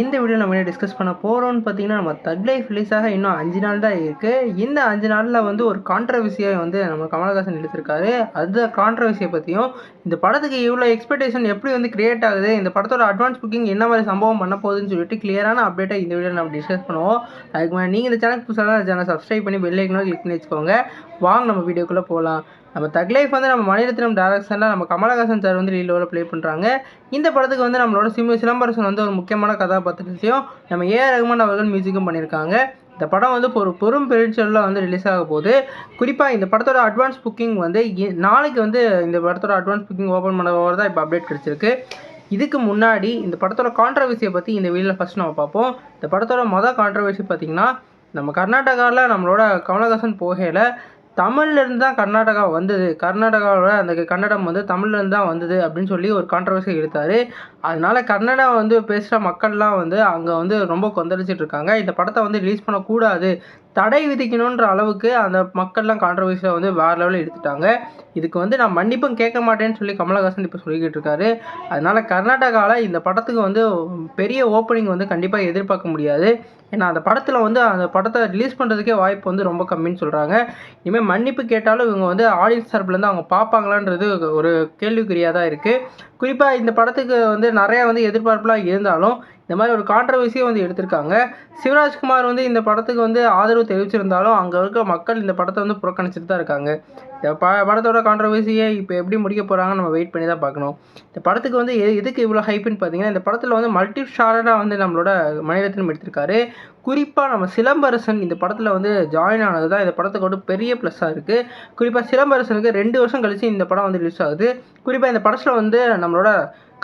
இந்த வீடியோ நம்ம என்ன டிஸ்கஸ் பண்ண போகிறோம்னு பார்த்தீங்கன்னா நம்ம தட் லைஃப் ரிலீஸாக இன்னும் அஞ்சு நாள் தான் இருக்குது இந்த அஞ்சு நாளில் வந்து ஒரு கான்ட்ரவர்சியை வந்து நம்ம கமலஹாசன் எடுத்திருக்காரு. அந்த கான்ட்ரவர்சியை பற்றியும் இந்த படத்துக்கு இவ்வளோ எக்ஸ்பெக்டேஷன் எப்படி வந்து கிரியேட் ஆகுது இந்த படத்தோட அட்வான்ஸ் புக்கிங் என்ன மாதிரி சம்பவம் பண்ண போகுதுன்னு சொல்லிட்டு கிளியரான அப்டேட்டை இந்த வீடியோ நம்ம டிஸ்கஸ் பண்ணுவோம். அதுக்கு மேலே நீங்கள் இந்த சேனல் புதுசாக தான் சேனல் சப்ஸ்கிரைப் பண்ணி பெல் ஐக்கனோ கிளிக் பண்ணி வச்சுக்கோங்க. வாங்க நம்ம வீடியோக்குள்ளே போகலாம் நம்ம தக் லைஃப் வந்து நம்ம மணிரத்னம் டேரக்ஷனில் நம்ம கமலஹாசன் சார் வந்து லீலோவில் ப்ளே பண்ணுறாங்க இந்த படத்துக்கு வந்து நம்மளோட சிம்மு சிலம்பரசன் வந்து ஒரு முக்கியமான கதாபாத்திரத்தையும் நம்ம ஏ ரகுமான் அவர்கள் மியூசிக்கும் பண்ணியிருக்காங்க. இந்த படம் வந்து ஒரு பெரும் பெருச்சொல்ல வந்து ரிலீஸ் ஆக போகுது. குறிப்பாக இந்த படத்தோட அட்வான்ஸ் புக்கிங் வந்து நாளைக்கு வந்து இந்த படத்தோட அட்வான்ஸ் புக்கிங் ஓப்பன் பண்ண போகிறதா இப்போ அப்டேட் கிடச்சிருக்கு. இதுக்கு முன்னாடி இந்த படத்தோட கான்ட்ரவர்சியை பற்றி இந்த வீடியோவில் ஃபஸ்ட் நம்ம பார்ப்போம். இந்த படத்தோட மொதல் கான்ட்ரவர்சி பார்த்திங்கன்னா நம்ம கர்நாடகாவில் நம்மளோட கமலஹாசன் போகையில் தமிழ்லேருந்து தான் கர்நாடகா வந்தது. கர்நாடகாவோட அந்த கன்னடம் வந்து தமிழ்லேருந்து தான் வந்தது அப்படின்னு சொல்லி ஒரு கான்ட்ரவர்சி எடுத்தார். அதனால கன்னடா வந்து பேசுகிற மக்கள்லாம் வந்து அங்கே வந்து ரொம்ப கொந்தளிச்சிட்டு இருக்காங்க. இந்த படத்தை வந்து ரிலீஸ் பண்ணக்கூடாது. தடை விதிக்கணுன்ற அளவுக்கு அந்த மக்கள்லாம் கான்ட்ரவர்சியை வந்து வேறு லெவலில் எடுத்துட்டாங்க. இதுக்கு வந்து நான் மன்னிப்பும் கேட்க மாட்டேன்னு சொல்லி கமலஹாசன் இப்போ சொல்லிக்கிட்டு இருக்காரு அதனால் கர்நாடகாவில் இந்த படத்துக்கு வந்து பெரிய ஓப்பனிங் வந்து கண்டிப்பாக எதிர்பார்க்க முடியாது. ஏன்னா அந்த படத்தில் வந்து அந்த படத்தை ரிலீஸ் பண்ணுறதுக்கே வாய்ப்பு வந்து ரொம்ப கம்மின்னு சொல்கிறாங்க இனிமேல் மன்னிப்பு கேட்டாலும் இவங்க வந்து ஆடியன்ஸ் தரப்புலேருந்து அவங்க பார்ப்பாங்களான்றது ஒரு கேள்விக்குறியாக தான் இருக்குது குறிப்பாக இந்த படத்துக்கு வந்து நிறையா வந்து எதிர்பார்ப்புலாம் இருந்தாலும் இந்த மாதிரி ஒரு கான்ட்ரவர்சியை வந்து எடுத்திருக்காங்க. சிவராஜ்குமார் வந்து இந்த படத்துக்கு வந்து ஆதரவு தெரிவிச்சிருந்தாலும் அங்கே இருக்க மக்கள் இந்த படத்தை வந்து புறக்கணிச்சிட்டு தான் இருக்காங்க. இந்த ப படத்தோட கான்ட்ரவர்சியை இப்போ எப்படி முடிக்க போகிறாங்கன்னு நம்ம வெயிட் பண்ணி தான் பார்க்கணும். இந்த படத்துக்கு வந்து எது எதுக்கு இவ்வளோ ஹைப்புன்னு பார்த்தீங்கன்னா இந்த படத்தில் வந்து மல்டி ஷாரடாக வந்து நம்மளோட மணிரத்னம் எடுத்திருக்காரு. குறிப்பாக நம்ம சிலம்பரசன் இந்த படத்தில் வந்து ஜாயின் ஆனது தான் இந்த படத்துக்கு ஒரு பெரிய ப்ளஸ்ஸாக இருக்குது குறிப்பாக சிலம்பரசனுக்கு ரெண்டு வருஷம் கழித்து இந்த படம் வந்து ரிலீஸ் ஆகுது. குறிப்பாக இந்த படத்தில் வந்து நம்மளோட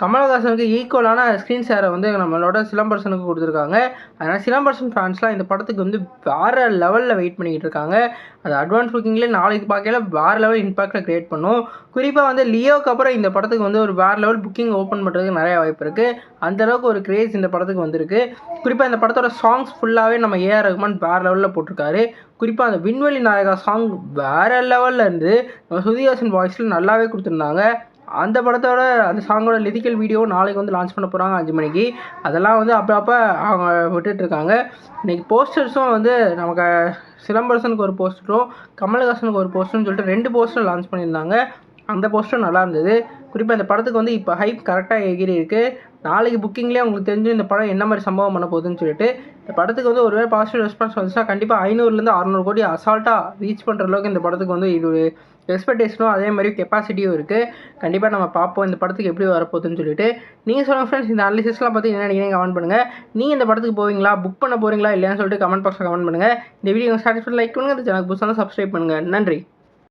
கமலஹாசனுக்கு ஈக்குவலான ஸ்க்ரீன் ஷேரை வந்து நம்மளோட சிலம்பரசனுக்கு கொடுத்துருக்காங்க. அதனால் சிலம்பரசன் ஃபேன்ஸ்லாம் இந்த படத்துக்கு வந்து வேறு லெவலில் வெயிட் பண்ணிக்கிட்டு இருக்காங்க. அது அட்வான்ஸ் புக்கிங்லேயே நாளைக்கு பார்க்கல வேறு லெவல் இம்பாக்டை க்ரியேட் பண்ணும். குறிப்பாக வந்து லியோக்கு அப்புறம் இந்த படத்துக்கு வந்து ஒரு வேறு லெவல் புக்கிங் ஓப்பன் பண்ணுறதுக்கு நிறைய வாய்ப்பு இருக்குது அந்தளவுக்கு ஒரு க்ரேஸ் இந்த படத்துக்கு வந்திருக்கு. குறிப்பாக இந்த படத்தோட சாங்ஸ் ஃபுல்லாகவே நம்ம ஏஆர் ரகுமான் வேறு லெவலில் போட்டிருக்காரு. குறிப்பாக அந்த விண்வெளி நாயகா சாங் வேறு லெவலில் இருந்து நம்ம சுதிகாசன் வாய்ஸில் நல்லாவே கொடுத்துருந்தாங்க. அந்த படத்தோட அந்த சாங்கோட லிரிக்கல் வீடியோ நாளைக்கு வந்து லான்ச் பண்ண போகிறாங்க அஞ்சு மணிக்கு. அதெல்லாம் வந்து அப்போ அப்போ அவங்க விட்டுட்ருக்காங்க இன்றைக்கி போஸ்டர்ஸும் வந்து நமக்கு சிலம்பரசனுக்கு ஒரு போஸ்டரும் கமலஹாசனுக்கு ஒரு போஸ்டர்னு சொல்லிட்டு ரெண்டு போஸ்டர் லான்ச் பண்ணியிருந்தாங்க. அந்த போஸ்டர் நல்லா இருந்தது. குறிப்பாக இந்த படத்துக்கு வந்து இப்போ ஹைப் கரெக்டாக எகிரி இருக்குது நாளைக்கு புக்கிங்லேயே உங்களுக்கு தெரிஞ்சு இந்த படம் என்ன மாதிரி சம்பவம் பண்ண போகுதுன்னு சொல்லிட்டு இந்த படத்துக்கு வந்து ஒருவேளை பாசிட்டிவ் ரெஸ்பான்ஸ் வந்துச்சுன்னா கண்டிப்பாக ஐநூறுலேருந்து அறநூறு கோடி அசால்ட்டாக ரீச் பண்ணுற அளவுக்கு இந்த படத்துக்கு வந்து இது ஒரு எக்ஸ்பெக்டேஷனும் அதே மாதிரி கெப்பாசிட்டியும் இருக்குது கண்டிப்பாக நம்ம பார்ப்போம் இந்த படத்துக்கு எப்படி வரப்போகுதுன்னு சொல்லிட்டு. நீங்கள் சொல்லுங்கள் ஃப்ரெண்ட்ஸ் இந்த அனாலிசிஸ்லாம் பற்றி என்ன நினைக்கிறீங்க கமெண்ட் பண்ணுங்கள் நீங்கள் இந்த படத்துக்கு போவீங்களா? புக் பண்ண போகிறீங்களா இல்லையான்னு சொல்லிட்டு கமெண்ட் பாக்ஸில் கமெண்ட் பண்ணுங்கள் இந்த வீடியோ ஸ்டார்ட் லைக் பண்ணுங்கள் இந்த சேனல் புதுசாக சப்ஸ்கிரைப் பண்ணுங்கள் நன்றி.